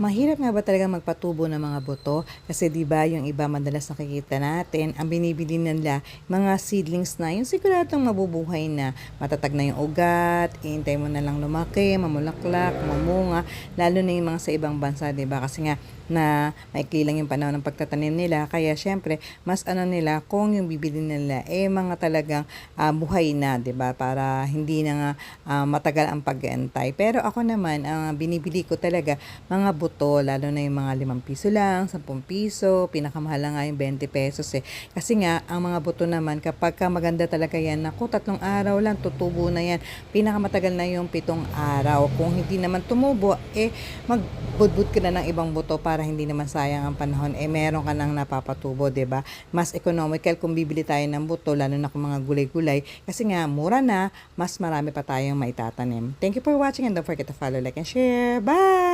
Mahirap nga ba talaga magpatubo ng mga buto? Kasi 'di ba yung iba madalas nakikita natin, ang binibili nila mga seedlings na yung siguradong mabubuhay na, matatag na yung ugat, ihintay mo na lang lumaki, mamulaklak, mamunga, lalo na yung mga sa ibang bansa, 'di ba? Kasi nga na maikli lang yung panahon ng pagtatanim nila, kaya syempre mas ano nila kung yung bibili nila eh mga talagang ah, buhay na, 'di ba? Para hindi na nga ah, matagal ang pag-aantay. Pero ako naman, ang binibili ko talaga mga buto, lalo na yung mga 5 piso lang, 10 piso, pinakamahal nga yung 20 pesos eh. Kasi nga, ang mga buto naman, kapag ka maganda talaga yan, naku, tatlong araw lang, tutubo na yan. Pinakamatagal na yung pitong araw. Kung hindi naman tumubo, eh, magbudbud ka na ng ibang buto para hindi naman sayang ang panahon. Eh, meron ka nang napapatubo, ba Mas economical kung bibili tayo ng buto, lalo na kung mga gulay-gulay. Kasi nga, mura na, mas marami pa tayong maitatanim. Thank you for watching and don't forget to follow, like, and share. Bye!